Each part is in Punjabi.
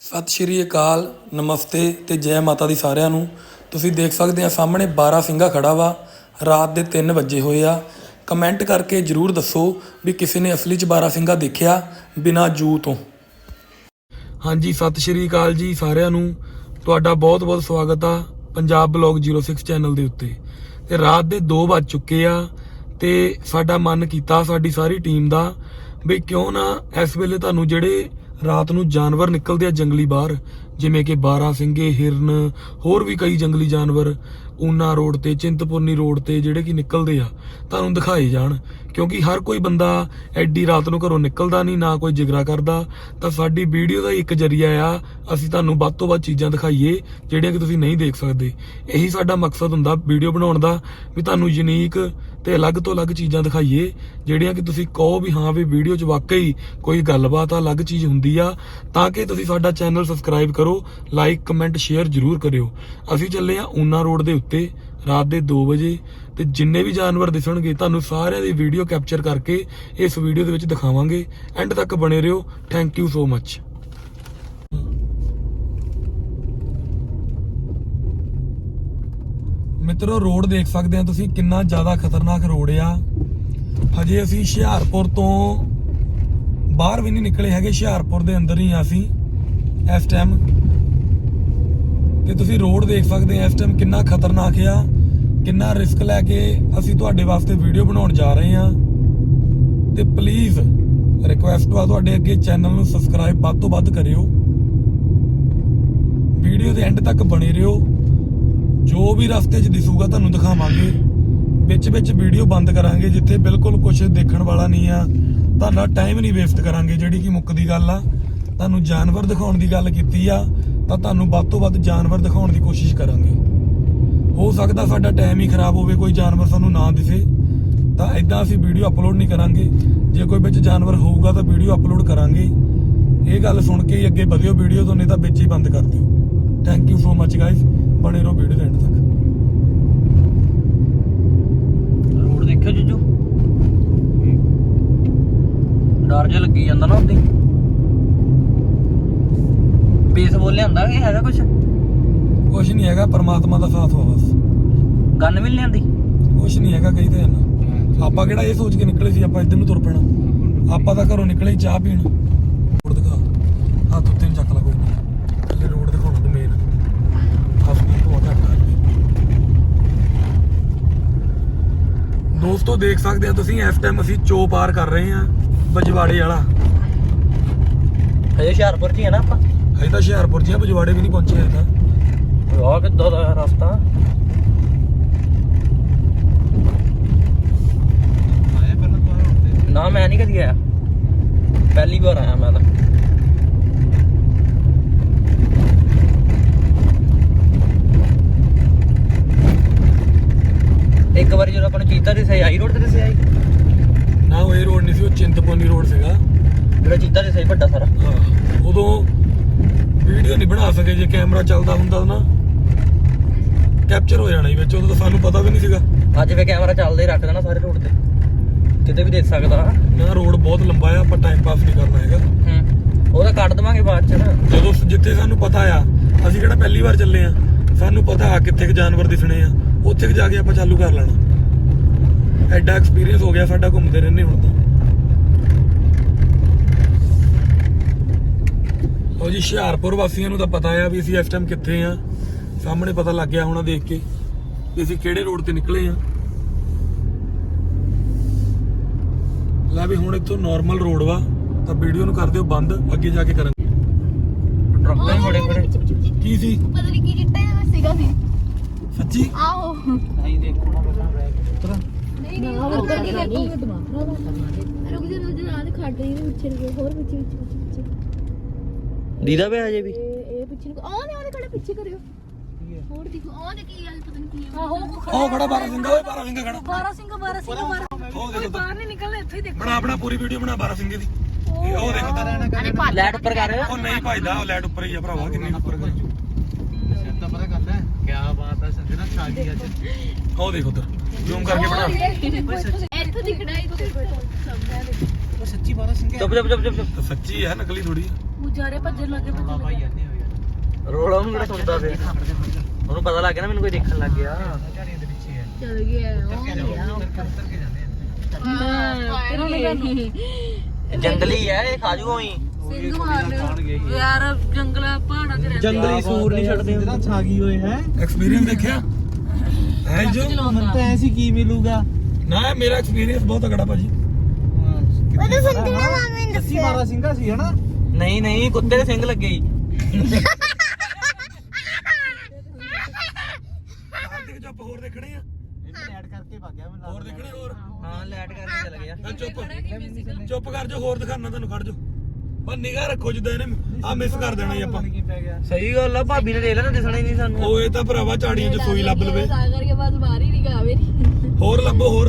ਸਤਿ ਸ਼੍ਰੀ ਅਕਾਲ, ਨਮਸਤੇ ਤੇ ਜੈ ਮਾਤਾ ਦੀ ਸਾਰਿਆਂ ਨੂੰ। ਤੁਸੀਂ ਦੇਖ ਸਕਦੇ ਆ ਸਾਹਮਣੇ 12 ਸਿੰਘਾ ਖੜਾ ਵਾ, ਰਾਤ ਦੇ 3 ਵਜੇ ਹੋਏ ਆ। ਕਮੈਂਟ ਕਰਕੇ ਜਰੂਰ ਦੱਸੋ ਵੀ ਕਿਸੇ ਨੇ ਅਸਲੀ ਚ 12 ਸਿੰਘਾ ਦੇਖਿਆ ਬਿਨਾ ਜੂ ਤੋਂ। ਹਾਂਜੀ, ਸਤਿ ਸ਼੍ਰੀ ਅਕਾਲ ਜੀ ਸਾਰਿਆਂ ਨੂੰ। ਤੁਹਾਡਾ ਬਹੁਤ-ਬਹੁਤ ਸਵਾਗਤ ਆ ਪੰਜਾਬ ਬਲੌਗ 06 ਚੈਨਲ ਦੇ ਉੱਤੇ। ਤੇ ਰਾਤ ਦੇ 2 ਵੱਜ ਚੁੱਕੇ ਆ ਤੇ ਸਾਡਾ ਮਨ ਕੀਤਾ ਸਾਡੀ ਸਾਰੀ ਟੀਮ ਦਾ ਵੀ ਕਿਉਂ ਨਾ ਇਸ ਵੇਲੇ ਤੁਹਾਨੂੰ ਜਿਹੜੇ ਰਾਤ ਨੂੰ ਜਾਨਵਰ ਨਿਕਲਦੇ ਆ ਜੰਗਲੀ ਬਾਹਰ, ਜਿਵੇਂ ਕਿ 12 ਸਿੰਘੇ, ਹਿਰਨ, ਹੋਰ ਵੀ ਕਈ ਜੰਗਲੀ ਜਾਨਵਰ, ਊਨਾ ਰੋਡ ਤੇ, ਚਿੰਤਪੁਰਨੀ ਰੋਡ ਤੇ ਜਿਹੜੇ ਕਿ ਨਿਕਲਦੇ ਆ, ਤੁਹਾਨੂੰ ਦਿਖਾਏ ਜਾਣ। ਕਿਉਂਕਿ ਹਰ ਕੋਈ ਬੰਦਾ ਐਡੀ ਰਾਤ ਨੂੰ ਘਰੋਂ ਨਿਕਲਦਾ ਨਹੀਂ, ਨਾ ਕੋਈ ਜਿਗਰਾ ਕਰਦਾ। ਤਾਂ ਸਾਡੀ ਵੀਡੀਓ ਦਾ ਇੱਕ ਜਰੀਆ ਆ, ਅਸੀਂ ਤੁਹਾਨੂੰ ਵੱਧ ਤੋਂ ਵੱਧ ਚੀਜ਼ਾਂ ਦਿਖਾਈਏ, ਜਿਹੜੀਆਂ ਕਿ ਤੁਸੀਂ ਨਹੀਂ ਦੇਖ ਸਕਦੇ। ਇਹੀ ਸਾਡਾ ਮਕਸਦ ਹੁੰਦਾ ਵੀਡੀਓ ਬਣਾਉਣ ਦਾ, ਵੀ ਤੁਹਾਨੂੰ ਯੂਨੀਕ ਤੇ ਅਲੱਗ ਤੋਂ ਅਲੱਗ ਚੀਜ਼ਾਂ ਦਿਖਾਈਏ, ਜਿਹੜੀਆਂ ਕਿ ਤੁਸੀਂ ਕਹੋ ਵੀ ਹਾਂ ਵੀ ਵੀਡੀਓ 'ਚ ਵਾਕਈ ਕੋਈ ਗੱਲਬਾਤ ਆ, ਅਲੱਗ ਚੀਜ਼ ਹੁੰਦੀ ਆ, ਤਾਂ ਕਿ ਤੁਸੀਂ ਸਾਡਾ ਚੈਨਲ ਸਬਸਕ੍ਰਾਈਬ ਕਰੋ ਲਾਈਕ ਕਮੈਂਟ ਸ਼ੇਅਰ ਜਰੂਰ ਕਰਿਓ। ਅਸੀਂ ਚੱਲੇ ਆ ਊਨਾ ਰੋਡ ਦੇ ਉੱਤੇ। ਰਾਤ ਦੇ 2 ਵਜੇ ਤੇ ਜਿੰਨੇ ਵੀ ਜਾਨਵਰ ਦਿਸਣਗੇ, ਤੁਹਾਨੂੰ ਸਾਰਿਆਂ ਦੀ ਵੀਡੀਓ ਕੈਪਚਰ ਕਰਕੇ ਇਸ ਵੀਡੀਓ ਦੇ ਵਿੱਚ ਦਿਖਾਵਾਂਗੇ। ਐਂਡ ਤੱਕ ਬਣੇ ਰਹੋ। ਥੈਂਕ ਯੂ ਸੋ ਮੱਚ ਮਿੱਤਰੋ, ਰੋਡ ਦੇਖ ਸਕਦੇ ਆ ਤੁਸੀਂ ਕਿੰਨਾ ਜ਼ਿਆਦਾ ਖਤਰਨਾਕ ਰੋਡ ਆ। ਹਜੇ ਅਸੀਂ ਹੁਸ਼ਿਆਰਪੁਰ ਤੋਂ ਬਾਹਰ ਵੀ ਨਹੀਂ ਨਿਕਲੇ ਹੈਗੇ। ਹੁਸ਼ਿਆਰਪੁਰ ਦੇ ਅੰਦਰ ਹੀ ਆ ਅਸੀਂ। ਇਸ ਟਾਈਮ ਤੇ ਤੁਸੀਂ ਰੋਡ ਦੇਖ ਸਕਦੇ ਆ ਇਸ ਟਾਈਮ ਕਿੰਨਾ ਖਤਰਨਾਕ ਆ, ਕਿੰਨਾ ਰਿਸਕ ਲੈ ਕੇ ਅਸੀਂ ਤੁਹਾਡੇ ਵਾਸਤੇ ਵੀਡੀਓ ਬਣਾਉਣ ਜਾ ਰਹੇ ਆ। ਤੇ ਪਲੀਜ਼ ਰਿਕੁਐਸਟ ਆ ਤੁਹਾਡੇ ਅੱਗੇ ਚੈਨਲ ਨੂੰ ਸਬਸਕ੍ਰਾਈਬ ਵੱਧ ਤੋਂ ਵੱਧ ਕਰਿਓ। ਵੀਡੀਓ ਦੇ ਐਂਡ ਤੱਕ ਬਣੇ ਰਹੋ। ਜੋ ਵੀ ਰਸਤੇ 'ਚ ਦਿਸੂਗਾ ਤੁਹਾਨੂੰ ਦਿਖਾਵਾਂਗੇ। ਵਿੱਚ ਵਿੱਚ ਵੀਡੀਓ ਬੰਦ ਕਰਾਂਗੇ ਜਿੱਥੇ ਬਿਲਕੁਲ ਕੁਝ ਦੇਖਣ ਵਾਲਾ ਨਹੀਂ ਆ। ਤੁਹਾਡਾ ਟਾਈਮ ਨਹੀਂ ਵੇਸਟ ਕਰਾਂਗੇ ਜਿਹੜੀ ਕਿ ਮੁੱਕਦੀ ਗੱਲ ਆ। ਤੁਹਾਨੂੰ ਜਾਨਵਰ ਦਿਖਾਉਣ ਦੀ ਗੱਲ ਕੀਤੀ ਆ। ਤਾਂ ਤੁਹਾਨੂੰ ਵੱਧ ਤੋਂ ਵੱਧ ਜਾਨਵਰ ਦਿਖਾਉਣ ਦੀ ਕੋਸ਼ਿਸ਼ ਕਰਾਂਗੇ। ਹੋ ਸਕਦਾ ਸਾਡਾ ਟਾਈਮ ਹੀ ਖਰਾਬ ਹੋਵੇ, ਕੋਈ ਜਾਨਵਰ ਸਾਨੂੰ ਨਾ ਦਿਸੇ ਤਾਂ ਐਦਾਂ ਅਸੀਂ ਵੀਡੀਓ ਅਪਲੋਡ ਨਹੀਂ ਕਰਾਂਗੇ। ਜੇ ਕੋਈ ਵਿੱਚ ਜਾਨਵਰ ਹੋਊਗਾ ਤਾਂ ਵੀਡੀਓ ਅਪਲੋਡ ਕਰਾਂਗੇ। ਇਹ ਗੱਲ ਸੁਣ ਕੇ ਹੀ ਅੱਗੇ ਵਧਿਓ ਵੀਡੀਓ ਤੋਂ, ਨਹੀਂ ਤਾਂ ਵਿੱਚ ਹੀ ਬੰਦ ਕਰ ਦਿਓ। Thank you so much guys ਬਣੇ ਰਹੋ ਵੀਡੀਓ ਦੇ ਐਂਡ ਤੱਕ। ਰੋਡ ਦੇਖਿਓ ਜੀਜੂ। ਡਰ ਜਿਹਾ ਲੱਗੀ ਜਾਂਦਾ ਨਾ ਉੱਤੇ ਬੇਸ ਬੋਲ ਲਿਆਂਦਾ ਕਿ ਹੈਗਾ ਕੁਛ? ਕੁਝ ਨਹੀਂ ਹੈਗਾ ਪਰਮਾਤਮਾ ਦਾ ਸਾਥ ਹੋ ਬਸ। ਗਨ ਵੀ ਲਿਆਂਦੀ? ਕੁਝ ਨਹੀਂ ਹੈਗਾ ਕਹੀ ਤੇ ਨਾ। ਆਪਾਂ ਕਿਹੜਾ ਇਹ ਸੋਚ ਕੇ ਨਿਕਲੇ ਸੀ ਆਪਾਂ ਇੱਧਰ ਨੂੰ ਤੁਰ ਪੈਣਾ। ਆਪਾਂ ਤਾਂ ਘਰੋਂ ਨਿਕਲੇ ਚਾਹ ਪੀਣ। ਰੋਡ ਦਿਖਾ। ਹੱਥ ਉੱਤੇ ਨੂੰ ਚੱਕ ਲਾ ਕੋਈ। ਨਹੀਂ ਥੱਲੇ ਰੋਡ ਦਿਖਾਉਣਾ ਤੇ ਮੇਨ ਹਸਪੀਟਲ ਤੋਂ ਘੱਟ ਆ ਦੋਸਤੋ ਦੇਖ ਸਕਦੇ ਆ ਤੁਸੀਂ ਇਸ ਟਾਈਮ ਅਸੀਂ ਚੋ ਪਾਰ ਕਰ ਰਹੇ ਆ ਬਜਵਾੜੇ ਵਾਲਾ। ਹਜੇ ਹੁਸ਼ਿਆਰਪੁਰ ਚ ਹੀ ਆ ਨਾ ਆਪਾਂ? ਹਜੇ ਤਾਂ ਹੁਸ਼ਿਆਰਪੁਰ ਜੀ ਆ ਬਜਵਾੜੇ ਵੀ ਨਹੀਂ ਪਹੁੰਚੇ ਹਜੇ ਤਾਂ ਆਹ ਕਿੱਦਾਂ ਦਾ ਰਸਤਾ? ਨਾ ਮੈਂ ਨਹੀਂ ਕਦੀ ਆਇਆ। ਪਹਿਲੀ ਵਾਰ ਆਇਆ ਮੈਂ ਤਾਂ। ਇੱਕ ਵਾਰੀ ਜਦੋਂ ਆਪਾਂ ਨੂੰ ਚੀਤਾ ਦੇ ਸਹੀ ਆਈ ਰੋਡ ਤੇ ਸਹੀ ਆਈ? ਨਾ ਉਹ ਇਹ ਰੋਡ ਨਹੀਂ ਸੀ ਉਹ ਚਿੰਤਪੁਰਨੀ ਰੋਡ ਸੀਗਾ। ਜਿਹੜਾ ਚੀਤਾ ਦੇ ਸਹੀ ਵੱਡਾ ਸਾਰਾ। ਹਾਂ, ਉਦੋਂ ਵੀਡੀਓ ਨਹੀਂ ਬਣਾ ਸਕੇ ਜੇ ਕੈਮਰਾ ਚੱਲਦਾ ਹੁੰਦਾ ਨਾ। ਕੈਪਚਰ ਹੋ ਜਾਣਾ ਸੀ ਵਿੱਚ ਉਦੋਂ ਤਾਂ ਸਾਨੂੰ ਪਤਾ ਵੀ ਨਹੀਂ ਸੀਗਾ। ਅੱਜ ਫੇ ਕੈਮਰਾ ਚੱਲਦਾ ਹੀ ਰੱਖ ਦੇਣਾ ਸਾਰੇ ਰੋਡ ਤੇ। ਕਿਤੇ ਵੀ ਦੇਖ ਸਕਦਾ। ਨਾ ਰੋਡ ਬਹੁਤ ਲੰਬਾ ਆ ਆਪਾਂ ਟਾਈਮ ਪਾਸ ਨਹੀਂ ਕਰਨਾ ਹੈਗਾ। ਹੂੰ ਉਹਦਾ ਕੱਢ ਦਵਾਂਗੇ ਬਾਅਦ ਚ ਨਾ। ਜਦੋਂ ਜਿੱਥੇ ਸਾਨੂੰ ਪਤਾ ਆ ਅਸੀਂ ਕਿਹੜਾ ਪਹਿਲੀ ਵਾਰ ਚੱਲੇ ਆ ਸਾਨੂੰ ਪਤਾ ਆ ਕਿੱਥੇ ਕੁ ਜਾਨਵਰ ਦਿਸਣੇ ਆ ਉੱਥੇ ਕੁ ਜਾ ਕੇ ਆਪਾਂ ਚਾਲੂ ਕਰ ਲੈਣਾ। ਐਡਾ ਐਕਸਪੀਰੀਅੰਸ ਹੋ ਗਿਆ ਸਾਡਾ ਘੁੰਮਦੇ ਰਹਿੰਦੇ ਹੁਣ ਤਾਂ। ਉਹ ਜੀ ਹੁਸ਼ਿਆਰਪੁਰ ਵਾਸੀਆਂ ਨੂੰ ਤਾਂ ਪਤਾ ਆ ਵੀ ਅਸੀਂ ਇਸ ਟਾਈਮ ਕਿੱਥੇ ਆ। ਸਾਹਮਣੇ ਪਤਾ ਲੱਗ ਗਿਆ ਹੋਣਾ ਦੇਖ ਕੇ ਵੀ ਅਸੀਂ ਕਿਹੜੇ ਰੋਡ ਤੇ ਨਿਕਲੇ ਆ। ਲੈ ਵੀ ਹੁਣ ਇੱਥੋਂ ਨਾਰਮਲ ਰੋਡ ਵਾ ਤਾਂ ਵੀਡੀਓ ਨੂੰ ਕਰ ਦਿਓ ਬੰਦ ਅੱਗੇ ਜਾ ਕੇ ਕਰਾਂਗੇ। ਟਰੱਕਾਂ ਹੀ ਬੜੇ ਬੜੇ ਕੀ ਸੀ? ਪਤਾ ਨਹੀਂ ਕੀ ਕੀਤਾ ਇਹ ਸੀਗਾ ਸੀ। ਸੱਚੀ? ਆਹੋ। ਨਹੀਂ ਦੇਖੋ ਨਾ ਪਹਿਲਾਂ ਬੈਕ ਨਹੀਂ ਨਹੀਂ ਹੋਰ ਕਰ ਕੇ ਦੇਖੋ। ਰੁਕ ਜਾ ਰੁਕ ਜਾ ਨਾਲ ਖੜ ਰਹੀ ਨੇ ਪਿੱਛੇ ਹੋਰ ਪਿੱਛੇ ਪਿੱਛੇ। ਦੀਦਾ ਪਿਆ ਹਜੇ ਵੀ? ਇਹ ਇਹ ਪਿੱਛੇ ਨੂੰ ਆਹ ਨੇ ਉਹਦੇ ਖੜੇ ਪਿੱਛੇ ਕਰਿਓ? ਹੋਰ ਦੇਖੋ ਆਹ ਦੇ ਕੀ ਗੱਲ ਪਤਾ ਨਹੀਂ ਕੀ ਆਹੋ ਉਹ ਖੜਾ ਬਾਰਾ ਸਿੰਘਾ ਓਏ ਬਾਰਾ ਸਿੰਘਾ ਖੜਾ। ਬਾਰਾ ਸਿੰਘ ਬਾਰਾ ਸਿੰਘ ਬਾਰਾ ਉਹ ਦੇਖੋ ਤਾਂ ਬਾਹਰ ਨਹੀਂ ਨਿਕਲਣਾ ਇੱਥੇ ਹੀ ਦੇਖੋ। ਬਣਾ ਆਪਣਾ ਪੂਰੀ ਵੀਡੀਓ ਬਣਾ ਬਾਰਾ ਸਿੰਘੇ ਦੀ। ਇਹ ਉਹ ਦੇਖੋ ਤਾਂ। ਲੈਟ ਉੱਪਰ ਕਰ ਉਹ ਨਹੀਂ ਭਾਈਦਾ ਉਹ ਲਾਈਟ ਉੱਪਰ ਹੀ ਆ ਭਰਾਵਾ ਕਿੰਨੀ ਉੱਪਰ ਕਰ। ਉਹ ਦੇਖੋ ਉਧਰ ਜ਼ੂਮ ਕਰਕੇ ਬਣਾ। ਇੱਥੇ ਦਿਖਣਾ ਹੀ ਤੁਸੀਂ ਬੈਠੋ ਸਾਹਮਣੇ ਦੇਖੋ ਚੁੱਪ ਚੁੱਪ ਚੁੱਪ ਚੁੱਪ। ਤਾਂ ਸੱਚੀ ਹੈ ਨਕਲੀ ਥੋੜੀ ਪੁਜਾਰੇ ਭੱਜਣ ਲੱਗੇ ਭੱਜਣ ਲੱਗੇ। ਰੋਲਾ ਉਹਨੂੰ ਕਿਹੜਾ ਸੁਣਦਾ ਫੇ ਉਹਨੂੰ ਪਤਾ ਲੱਗ ਗਿਆ ਨਾ ਮੈਨੂੰ ਕੋਈ ਦੇਖਣ ਲੱਗ ਗਿਆ। ਚਲ ਗਿਆ ਉਹ ਗਿਆ। ਜੰਗਲੀ ਹੈ ਇਹ ਖਾ ਜੂਗਾ ਹੀ ਸਿੰਘ ਮਾਰਨੇ ਯਾਰ ਜੰਗਲਾ ਪਹਾੜਾਂ 'ਚ ਰਹਿੰਦੇ ਜੰਗਲੀ ਸੂਰ ਨਹੀਂ ਛੱਡਦੇ ਜਿਹੜਾ ਛਾਗੀ ਹੋਏ ਹੈ। ਐਕਸਪੀਰੀਅੰਸ ਦੇਖਿਆ? ਹੈ ਜੋ। ਮਨ ਤਾਂ ਐਸੀ ਕੀ ਮਿਲੂਗਾ। ਨਾ ਮੇਰਾ ਐਕਸਪੀਰੀਅੰਸ ਬਹੁਤ ਤਗੜਾ ਭਾਜੀ। ਉਹਦੇ ਸੰਤਰਾ ਮਾਮੇ ਦੱਸੀ ਮਾਰਾ ਸਿੰਘਾ ਸੀ ਹਨਾ? ਨਹੀਂ ਨਹੀਂ ਕੁੱਤੇ ਦੇ ਸਿੰਘ ਲੱਗੇ ਹੀ ਚੁੱਪ ਹੋਰ ਦੇਖਣੇ ਆ? ਇਹਨੇ ਐਡ ਕਰਕੇ ਭਾਗਿਆ ਮੈਨੂੰ ਹੋਰ ਦੇਖਣੇ ਹੋਰ? ਹਾਂ ਲੈਟ ਕਰਕੇ ਚਲ ਗਿਆ। ਚੱਲ ਚੁੱਪ। ਚੁੱਪ ਕਰ ਜੋ ਹੋਰ ਦਿਖਾਣਾ ਤੁਹਾਨੂੰ ਖੜ ਜੋ। ਪਰ ਨਿਗਾਹ ਰੱਖੋ ਜਿੱਦਾਂ ਇਹਨੇ ਆ ਮਿਸ ਕਰ ਦੇਣਾ ਜੀ ਆਪਾਂ। ਸਹੀ ਗੱਲ ਆ ਭਾਬੀ ਨੇ ਦੇਖ ਲੈਣਾ ਦਿਸਣਾ ਹੀ ਨਹੀਂ ਸਾਨੂੰ। ਓਏ ਤਾਂ ਭਰਾਵਾ ਝਾੜੀਆਂ 'ਚ ਸੂਈ ਲੱਭ ਲਵੇ। ਤਾਂ ਕਰਕੇ ਬਸ ਬਾਹਰ ਹੀ ਨਿਕਾ ਮੇਰੀ ਹੋਰ ਲੱਭੋ ਹੋਰ।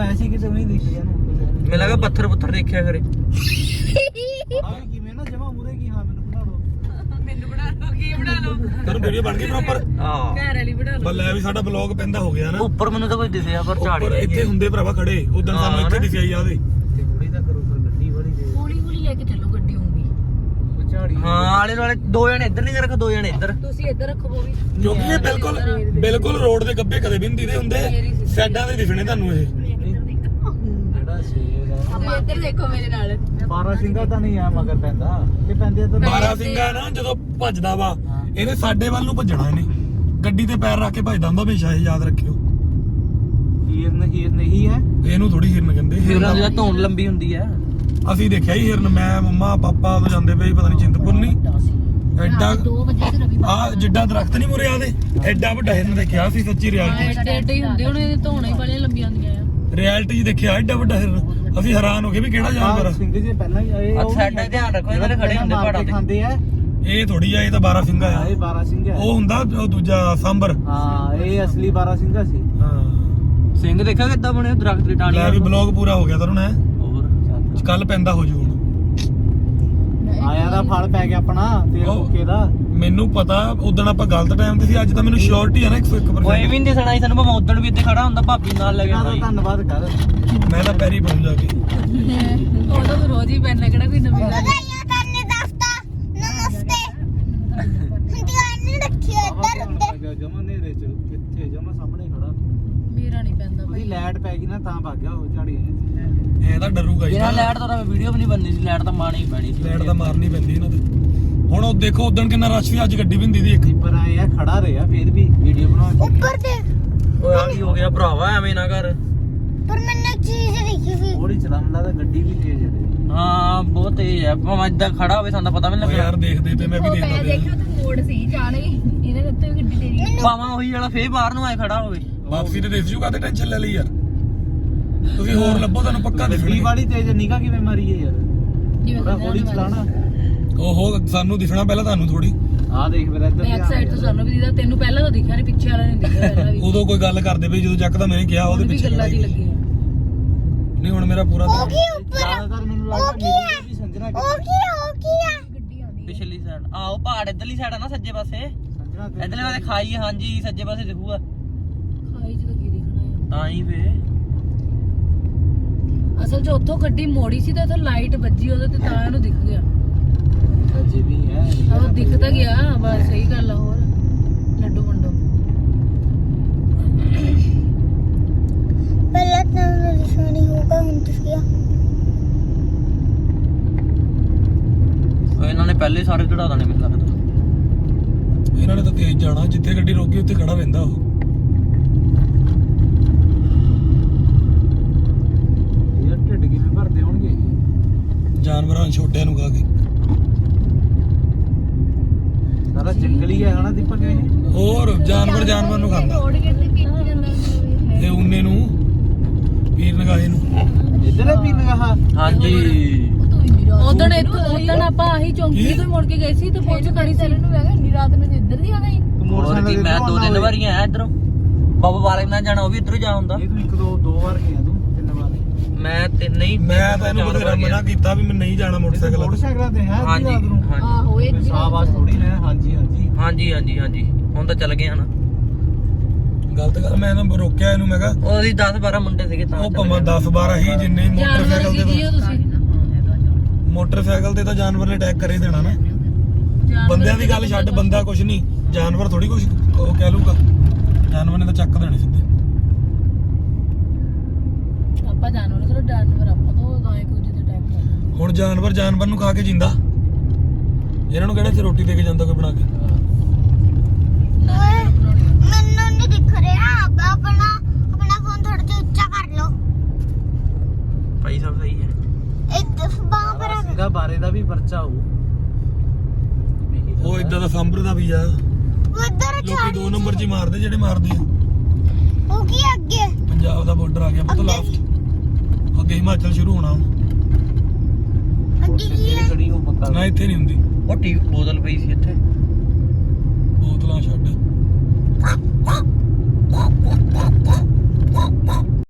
ਐਸੀ ਨਾ ਮੈਨੂੰ ਲੱਗਾ ਪੱਥਰ ਪੁੱਥਰ ਦੇਖਿਆ ਕਰੇ ਹਾਂ ਕਿਵੇਂ ਨਾ ਜਮਾ ਮੂਰੇ ਕੀ ਹਾਂ ਮੈਨੂੰ ਬਣਾ ਦੋ ਮੈਨੂੰ ਬਣਾ ਲਓ। ਤੈਨੂੰ ਵੀਡੀਓ ਬਣ ਗਈ ਪ੍ਰੋਪਰ ਹਾਂ। ਘਰ ਵਾਲੀ ਬਣਾ ਲਓ। ਬੱਲੇ ਵੀ ਸਾਡਾ ਬਲੌਗ ਪੈਂਦਾ ਹੋ ਗਿਆ ਨਾ। ਉੱਪਰ ਮੈਨੂੰ ਤਾਂ ਕੋਈ ਦਿਸਿਆ ਪਰ ਝਾੜੀ ਉੱਪਰ ਇੱਥੇ ਹੁੰਦੇ ਭਰਾਵਾ ਖੜੇ। ਉਦੋਂ ਹਾਂ, ਸਾਨੂੰ ਇੱਥੇ ਨਾ। ਦਿਸਿਆ ਹੀ ਆ ਉਹਦੇ। ਤੇ ਥੋੜੀ ਤਾਂ ਕਰੋ ਫਿਰ ਗੱਡੀ ਬੜੀ ਦੇ ਹੌਲੀ ਹੌਲੀ ਲੈ ਕੇ ਚੱਲੋ ਗੱਡੀ ਹੋਊਗੀ ਉਹ ਝਾੜੀ ਹਾਂ ਆਲੇ ਦੁਆਲੇ ਦੋ ਜਣੇ ਇੱਧਰ ਨਹੀਂ ਰੱਖ ਦੋ ਜਣੇ ਇੱਧਰ। ਤੁਸੀਂ ਇੱਧਰ ਰੱਖੋ ਉਹ ਵੀ ਕਿਉਂਕਿ ਇਹ ਬਿਲਕੁਲ ਬਿਲਕੁਲ ਰੋਡ ਦੇ ਗੱਬੇ ਕਦੇ ਵੀ ਨਹੀਂ ਦਿਖਦੇ ਹੁੰਦੇ। ਸਾਈਡਾਂ ਦੇ ਦਿਖਣੇ ਤੁਹਾਨੂੰ ਇਹ। ਜਿਹੜਾ ਸ਼ੇਰ ਆ? ਤੁਸੀਂ ਇੱਧਰ ਦੇਖੋ ਮੇਰੇ ਨਾਲ। ਬਾਰਾ ਸਿੰਘਾ ਤਾਂ ਨਹੀਂ ਆ ਮਗਰ ਪੈਂਦਾ। ਕਿ ਪੈਂਦੇ ਤਾਂ ਬਾਰਾ ਸਿੰਘਾ ਨਾ ਜਦੋਂ ਭੱਜਦਾ ਵਾ ਇਹਨੇ ਸਾਡੇ ਵੱਲ ਨੂੰ ਭੱਜਣਾ ਇਹਨੇ। ਗੱਡੀ ਤੇ ਪੈਰ ਰੱਖ ਕੇ ਭੱਜਦਾ ਹੁੰਦਾ ਹਮੇਸ਼ਾ ਇਹ ਯਾਦ ਰੱਖਿਓ। ਹੀਰ ਨਹੀਂ ਨਹੀਂ ਹੈ? ਇਹਨੂੰ ਥੋੜੀ ਹਿਰਨ ਕਹਿੰਦੇ ਹਿਰਨ ਉਹਦਾ ਧੌਣ ਲੰਬੀ ਹੁੰਦੀ ਆ। ਅਸੀਂ ਦੇਖਿਆ ਹੀ ਹਿਰਨ ਮੈਂ ਮੰਮਾ ਪਾਪਾ ਉਹ ਜਾਂਦੇ ਪਏ ਪਤਾ ਨਹੀਂ ਚਿੰਤਪੁਰਨੀ ਐਡਾ 2 ਵਜੇ ਤੇ ਰਵੀ ਆ ਜਿੱਡਾ ਦਰਖਤ ਨਹੀਂ ਮੁਰਿਆ ਦੇ ਐਡਾ ਵੱਡਾ ਹਿਰਨ ਦੇਖਿਆ ਸੀ ਸੱਚੀ ਰਿਐਲਿਟੀ ਐਡੇ ਐਡੇ ਹੀ ਹੁੰਦੇ ਹੁਣ ਇਹਦੇ ਧੋਣੇ ਹੀ ਬੜੀਆਂ ਲੰਬੀਆਂ ਹੁੰਦੀਆਂ ਆ। ਰਿਐਲਿਟੀ ਦੇਖਿਆ ਐਡਾ ਵੱਡਾ ਹਿਰਨ ਅਸੀਂ ਹੈਰਾਨ ਹੋ ਗਏ ਵੀ ਕਿਹੜਾ ਜਾਨਵਰ ਆ। ਸਿੰਘ ਜੀ ਪਹਿਲਾਂ ਹੀ ਆਏ ਅੱਛਾ, ਸਾਡਾ ਧਿਆਨ ਰੱਖੋ, ਇਹਨਾਂ ਦੇ ਖੜੇ ਹੁੰਦੇ ਪਹਾੜਾਂ ਤੇ। ਖਾਂਦੇ ਆ। ਇਹ ਥੋੜੀ ਆ ਇਹ ਤਾਂ ਬਾਰਾ ਸਿੰਘਾ ਆ। ਇਹ ਬਾਰਾ ਸਿੰਘ ਹੈ ਉਹ ਹੁੰਦਾ ਉਹ ਦੂਜਾ ਸਾਂਬਰ। ਹਾਂ ਇਹ ਅਸਲੀ ਬਾਰਾ ਸਿੰਘਾ ਸੀ। ਹਾਂ। ਸਿੰਘ ਦੇਖਿਆ ਕਿੱਦਾਂ ਬਣਿਆ ਦਰਖਤ ਦੀ ਟਾਹਣੀ ਲੈ ਵੀ ਬਲੌਗ ਪੂਰਾ ਹੋ ਗਿਆ ਤਰੁਣ ਹੈ। ਹੋਰ। ਕੱਲ ਪੈਂਦਾ ਹੋ ਜੂ ਹੁਣ। ਆਇਆ ਦਾ ਫਲ ਪੈ ਗਿਆ ਆਪਣਾ ਤੇਲ ਉਹ- ਮੁੱਕੇ ਦਾ। ਮੈਨੂੰ ਪਤਾ ਉਦੋਂ ਆਪਾਂ ਗਲਤ ਟਾਈਮ ਤੇ ਸੀ ਅੱਜ ਤਾਂ ਮੈਨੂੰ ਸ਼ੋਰਟੀ ਆ ਨਾ 101% ਕੋਈ ਵੀ ਨਹੀਂ ਦਿਸਣਾ ਸੀ ਸਾਨੂੰ ਭਾਵੇਂ ਉਦਣ ਵੀ ਇੱਥੇ ਖੜਾ ਹੁੰਦਾ ਭਾਬੀ ਨਾਲ ਲੈ ਇਹਨਾਂ ਦਾ ਗਿਆ ਧੰਨਵਾਦ ਕਰ। ਮੈਂ ਤਾਂ ਪੈਰੀ ਪਾਉਂ ਜਾ ਕੇ। ਉਹ ਤਾਂ ਰੋਜ਼ ਹੀ ਪੈਣ ਲੱਗਣਾ ਵੀ ਨਵੀਂ ਗੱਲ? ਜਮਾ ਨੇਰੇ ਚ ਕਿੱਥੇ ਜਮਾ ਸਾਹਮਣੇ ਖੜਾ। ਮੇਰਾ ਨਹੀਂ ਪੈਂਦਾ ਉਹਦੀ ਲਾਈਟ ਪੈ ਗਈ ਨਾ ਤਾਂ ਭੱਗ ਗਿਆ ਉਹ ਝਾੜੀ ਇਹ ਤਾਂ ਡਰੂਗਾ ਹੀ ਜਿਹੜਾ ਲੈਟ ਤਾਂ ਵੀਡੀਓ ਵੀ ਨਹੀਂ ਬਣਨੀ ਸੀ ਲੈਟ ਤਾਂ ਮਾਣੀ ਪੈਣੀ ਸੀ। ਲੈਟ ਤਾਂ ਮਾਰਨੀ ਪੈਂਦੀ ਇਹਨਾਂ ਤੇ। ਹੁਣ ਉਹ ਦੇਖੋ ਉਦੋਂ ਕਿੰਨਾ ਰਸ਼ ਸੀ ਅੱਜ ਗੱਡੀ ਵੀ ਹੁੰਦੀ ਦੀ ਇੱਕ। ਪਰ ਆਏ ਆ ਖੜਾ ਰਿਹਾ ਫੇਰ ਵੀ ਵੀਡੀਓ ਬਣਾ ਕੇ। ਉੱਪਰ ਤੇ ਓਏ ਆ ਕੀ ਹੋ ਗਿਆ ਭਰਾਵਾ ਐਵੇਂ ਨਾ ਕਰ। ਪਰ ਮੈਨੂੰ ਇੱਕ ਚੀਜ਼ ਦਿਖੀ ਸੀ। ਥੋੜੀ ਚਲਾਉਂਦਾ ਤਾਂ ਗੱਡੀ ਵੀ ਤੇਜ਼ ਹੈ ਹਾਂ ਬਹੁਤ ਤੇਜ਼ ਹੈ ਭਾਵੇਂ ਇਦਾਂ ਖੜਾ ਹੋਵੇ ਸਾਨੂੰ ਤਾਂ ਪਤਾ ਵੀ ਨਹੀਂ ਉਹ ਯਾਰ ਦੇਖਦੇ ਤੇ ਮੈਂ ਵੀ ਦੇਖਦਾ ਪਿਆ। ਦੇਖਿਓ ਤੇ ਮੋੜ ਸੀ ਜਾਣੇ ਇਹਨੇ ਉੱਤੇ ਵੀ ਗੱਡੀ ਤੇਰੀ ਭਾਵੇਂ ਉਹੀ ਵਾਲਾ ਫੇਰ ਬਾਹਰ ਨੂੰ ਆਏ ਖੜਾ ਹੋਵੇ। ਵਾਪਸੀ ਤੇ ਦਿਸ ਜੂ ਕਾਤੇ ਟੈਨਸ਼ਨ ਲੈ ਲਈ ਯਾਰ। ਤੁਸੀਂ ਹੋਰ ਲੱਭੋ ਤੁਹਾਨੂੰ ਪੱਕਾ ਗੱਡੀ ਦਿਖਣੀ ਵਾਲੀ ਤੇਜ਼ ਨਿਕਾ ਕਿਵੇਂ ਮਾਰੀ ਹੈ ਯਾਰ? ਜਿਵੇਂ ਥੋੜਾ ਹੌਲੀ ਚਲਾਣਾ ਓਹੋ ਸਾਨੂੰ ਦਿਖਣਾ ਪਹਿਲਾਂ ਤੁਹਾਨੂੰ ਥੋੜੀ ਆ ਦੇਖ ਫਿਰ ਇੱਧਰ ਬੈਕ ਸਾਈਡ ਤੋਂ ਸਾਨੂੰ ਵੀ ਦਿਖਦਾ ਤੈਨੂੰ ਪਹਿਲਾਂ ਤਾਂ ਦਿਖਿਆ ਨਹੀਂ ਪਿੱਛੇ ਵਾਲਾ ਨਹੀਂ ਦਿਖਿਆ ਪਹਿਲਾਂ ਵੀ। ਉਦੋਂ ਕੋਈ ਗੱਲ ਕਰਦੇ ਪਈ ਜਦੋਂ ਚੱਕ ਤਾਂ ਮੈਨੇ ਕਿਹਾ ਉਹਦੇ ਵੀ ਪਿੱਛੇ ਗੱਲਾਂ ਦੀ ਲੱਗੀ ਨਹੀਂ। ਹੁਣ ਮੇਰਾ ਪੂਰਾ ਧਿਆਨ- ਜ਼ਿਆਦਾਤਰ ਮੈਨੂੰ ਲੱਗਦਾ ਮੇਰੀ ਵੀ ਉਹ ਕੀ ਹੋ ਕੀ ਆ। ਗੱਡੀ ਆਉਂਦੀ ਪਿਛਲੀ ਸਾਈਡ ਉਹ ਪਹਾੜ ਇਧਰਲੀ ਸਾਈਡ ਆ ਨਾ ਸੱਜੇ ਪਾਸੇ। ਸੰਜਣਾ ਤੇ ਇਧਰਲੇ ਪਾਸੇ ਖਾਈ ਹੈ ਹਾਂਜੀ ਸੱਜੇ ਪਾਸੇ ਦਿਖੂਗਾ। ਖਾਈ ਚ ਤਾਂ ਕੀ ਦਿਖਣਾ ਤਾਂ ਹੀ ਫੇ ਆ ਅਸਲ 'ਚ ਉੱਥੋਂ ਗੱਡੀ ਮੋੜੀ ਸੀ ਤੇ ਉੱਥੇ ਲਾਈਟ ਵੱਜੀ ਉਹਦੇ ਤੇ ਤਾਂ ਇਹਨੂੰ ਦਿਖ ਗਿਆ। ਅਜੇ ਵੀ ਹੈ ਉਹ ਦਿਖ ਤਾਂ ਗਿਆ ਬਸ ਸਹੀ ਗੱਲ ਆ ਹੋਰ? ਲੱਡੂ ਵੰਡੋ। ਪਹਿਲਾਂ ਤਾਂ ਨਿਸ਼ਾਨੀ ਹੋਗਾ ਹੁਣ ਤੁਸੀਂ ਆ ਇਹਨਾਂ ਨੇ ਪਹਿਲੇ ਸਾਰੇ ਚੜਾ ਦੇਣੇ ਮੈਨੂੰ ਲੱਗਦਾ। ਇਹਨਾਂ ਨੇ ਤਾਂ ਤੇਜ਼ ਜਾਣਾ ਜਿੱਥੇ ਗੱਡੀ ਰੋਕੀ ਉੱਥੇ ਖੜਾ ਰਹਿੰਦਾ ਉਹ। ਯਾਰ ਢਿੱਡ ਕਿਵੇਂ ਭਰਦੇ ਹੋਣਗੇ ਜਾਨਵਰਾਂ ਨੂੰ ਛੋਟਿਆਂ ਨੂੰ ਖਾ ਕੇ। ਸਾਰਾ ਜੰਗਲੀ ਹੈ ਹਨਾ ਦੀਪਕ ਇਹ? ਹੋਰ ਜਾਨਵਰ ਜਾਨਵਰ ਨੂੰ ਖਾਂਦਾ। ਰੋਡ ਕੇ ਤੇ ਪੀਤੀ ਜਾਂਦਾ ਇਹ ਉਹਨੇ ਨੂੰ ਪੀਰ ਨਗਾਹੇ ਨੂੰ। ਇੱਧਰ ਹੈ ਪੀਨ ਗਾਹ ਹਾਂਜੀ। ਉਦੋਂ ਉਦੋਂ ਆਪਾਂ ਆਹੀ ਚੌਂਕੀ ਤੋਂ ਮੁੜ ਕੇ ਗਏ ਸੀ ਤੇ ਪੁਲਿਸ ਖੜੀ ਸੀ। ਨੂੰ ਹੈਗਾ ਨੀ ਰਾਤ ਨੂੰ ਇੱਧਰ ਦੀ ਆ ਗਈ। ਤੂੰ ਹੋਰ ਕੀ ਮੈਂ ਦੋ ਤਿੰਨ। ਵਾਰੀ ਆਇਆ ਇਧਰੋਂ। ਬਾਬਾ ਬਾਲਕ ਨਾਲ ਜਾਣਾ ਉਹ ਵੀ ਇਧਰੋਂ ਜਾ ਹੁੰਦਾ। ਇਹ ਤੂੰ ਇੱਕ ਦੋ ਦੋ ਵਾਰ ਗਿਆ ਤੂੰ। ਮੈਂ ਤਿੰਨ ਹੀ ਮੈਂ ਤਾਂ ਇਹਨੂੰ ਬਥੇਰਾ ਮਨਾ ਕੀਤਾ ਵੀ ਮੈਂ ਨਹੀਂ ਜਾਣਾ ਮੋਟਰਸਾਈਕਲ ਤੇ। ਮੋਟਰਸਾਈਕਲਾਂ ਤੇ ਹੈ ਹਾਂਜੀ ਨੂੰ? ਆਹੋ ਇਹ ਸਾਬਾਸ ਥੋੜੀ ਨੇ ਹਾਂਜੀ ਹਾਂਜੀ। ਹਾਂਜੀ ਹਾਂਜੀ ਹਾਂਜੀ। ਹੁਣ ਤਾਂ ਚੱਲ ਗਏ ਹਨਾ। ਗਲਤ ਗੱਲ ਮੈਂ ਇਹਨੂੰ ਰੋਕਿਆ ਇਹਨੂੰ ਮੈਂ ਕਿਹਾ ਉਹ ਅਸੀਂ 10 12 ਮੁੰਡੇ ਸੀਗੇ ਤਾਂ ਉਹ ਭਾਵੇਂ ਗਏ। 10 12 ਹੀ ਜਿੰਨੇ ਮੋਟਰਸਾਈਕਲ ਜੀ ਤੁਸੀਂ। ਮੋਟਰਸਾਈਕਲ ਤੇ ਤਾਂ ਜਾਨਵਰ ਨੇ ਅਟੈਕ ਕਰੇ ਦੇਣਾ ਨਾ। ਬੰਦਿਆਂ ਦੀ ਗੱਲ ਛੱਡ ਬੰਦਾ ਕੁਛ ਨਹੀਂ। ਜਾਨਵਰ ਥੋੜੀ ਕੁਛ ਉਹ ਕਹਿ ਲੂਗਾ ਜਾਨਵਰ ਨੇ ਤਾਂ ਚੱਕ ਦੇਣੇ ਸਿੱਧੇ। ਆਪਾਂ ਜਾਨਵਰ ਚਲੋ ਜਾਨਵਰ ਆਪਾਂ ਤੋਂ ਗਾਂ ਇੱਕ ਦੂਜੇ ਤੇ ਅਟੈਕ ਕਰਦੇ ਹੁਣ ਜਾਨਵਰ ਜਾਨਵਰ ਨੂੰ ਖਾ ਕੇ ਜਿੰਦਾ? ਇਹਨਾਂ ਨੂੰ ਕਿਹੜਾ ਇੱਥੇ ਰੋਟੀ ਦੇ ਕੇ ਜਾਂਦਾ ਕੋਈ ਬਣਾ ਕੇ? ਓਏ ਮੈਨੂੰ ਨਹੀਂ ਦਿਖ ਰਿਹਾ ਆਪ- ਆਪਣਾ ਆਪਣਾ ਫੋਨ ਥੋੜਾ ਜਿਹਾ ਉੱਚਾ ਕਰ ਲਓ। ਭਾਈ ਸਭ ਸਹੀ ਹੈ? ਇੱਕ ਬਾਹ ਪਰ ਆ। ਇਹਦਾ ਬਾਰੇ ਦਾ ਵੀ ਪਰਚਾ ਹੋਊ। ਉਹ ਇਦਾਂ ਦਾ ਸੰਭਰਦਾ ਵੀ ਆ। ਉਧਰ ਲੋਕੀ ਦੋ ਨੰਬਰ 'ਚ ਹੀ ਮਾਰਦੇ ਜਿਹੜੇ ਮਾਰਦੇ ਆ। ਉਹ ਕੀ ਅੱਗੇ? ਪੰਜਾਬ ਦਾ ਬਾਰਡਰ ਆ ਗਿਆ ਪਤਾ ਲਾਸਟ ਅੱਗੇ ਹਿਮਾਚਲ ਸ਼ੁਰੂ ਹੋਣਾ। ਅੱਗੇ ਕੀ ਹੈ? ਖੜੀ ਹੋ ਪੱਕਾ ਨਾ ਇੱਥੇ ਨਹੀਂ ਹੁੰਦੀ। ਉਹ ਟੀ ਬੋਤਲ ਪਈ ਸੀ ਇੱਥੇ। ਬੋਤਲਾਂ ਛੱਡ